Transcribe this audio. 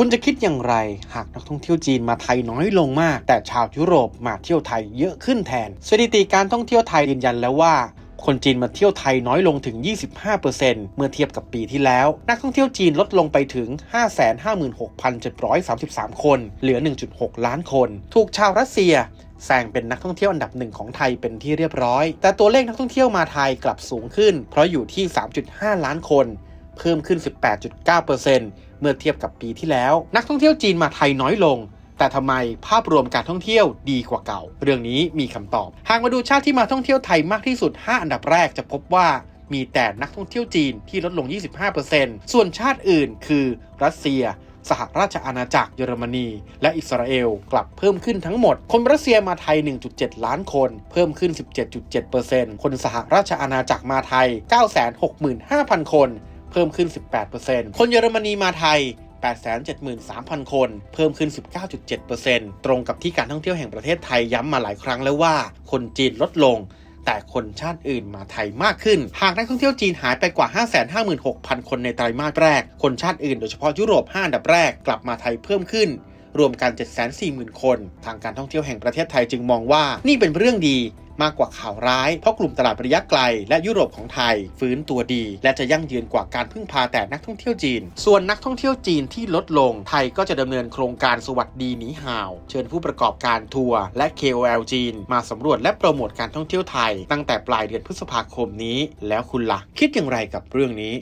คุณจะคิดอย่างไรหากนักท่องเที่ยวจีนมาไทยน้อยลงมาก แต่ชาวยุโรปมาเที่ยวไทยเยอะขึ้นแทน สถิติการท่องเที่ยวไทยยืนยันแล้วว่าคนจีนมาเที่ยวไทยน้อยลงถึง 25%เมื่อเทียบกับปีที่แล้ว นักท่องเที่ยวจีนลดลงไปถึง 556,733 คน เหลือ 1.6 ล้านคน ถูกชาวรัสเซียแซงเป็นนักท่องเที่ยวอันดับหนึ่งของไทยเป็นที่เรียบร้อย แต่ตัวเลขนักท่องเที่ยวมาไทยกลับสูงขึ้น เพราะอยู่ที่ 3.5 ล้านคน เพิ่มขึ้น 18.9%เมื่อเทียบกับปีที่แล้ว นักท่องเที่ยวจีนมาไทยน้อยลง แต่ทำไมภาพรวมการท่องเที่ยวดีกว่าเก่า เรื่องนี้มีคำตอบ หากมาดูชาติที่มาท่องเที่ยวไทยมากที่สุด 5 อันดับแรกจะพบว่ามีแต่นักท่องเที่ยวจีนที่ลดลง 25%ส่วนชาติอื่นคือรัสเซีย สหราชอาณาจักรเยอรมนี และอิสราเอลกลับเพิ่มขึ้นทั้งหมด คนรัสเซียมาไทย 1.7 ล้านคน เพิ่มขึ้น 17.7%คนสหราชอาณาจักรมาไทย 965,000 คน เพิ่มขึ้น 18%คนเยอรมนีมาไทย 873,000 คน เพิ่มขึ้น 19.7%ตรงกับที่การท่องเที่ยวแห่งประเทศไทยย้ำมาหลายครั้งแล้วว่า คนจีนลดลงแต่คนชาติอื่นมาไทยมากขึ้น หากนักท่องเที่ยวจีนหายไปกว่า 556,000 คนในไตรมาสแรก คนชาติอื่นโดยเฉพาะยุโรป 5 อันดับแรกกลับมาไทยเพิ่มขึ้น รวมกัน 740,000 คน ทางการท่องเที่ยวแห่งประเทศไทยจึงมองว่านี่เป็นเรื่องดีมากกว่าข่าวร้าย เพราะกลุ่มตลาดระยะไกล และยุโรปของไทย ฟื้นตัวดี และจะยั่งยืนกว่าการพึ่งพาแต่นักท่องเที่ยวจีน ส่วนนักท่องเที่ยวจีนที่ลดลง ไทยก็จะดำเนินโครงการสวัสดีหนีห่าว เชิญผู้ประกอบการทัวร์และ KOL จีน มาสำรวจและโปรโมทการท่องเที่ยวไทย ตั้งแต่ปลายเดือนพฤษภาคมนี้ แล้วคุณละ่ะ คิดอย่างไรกับเรื่องนี้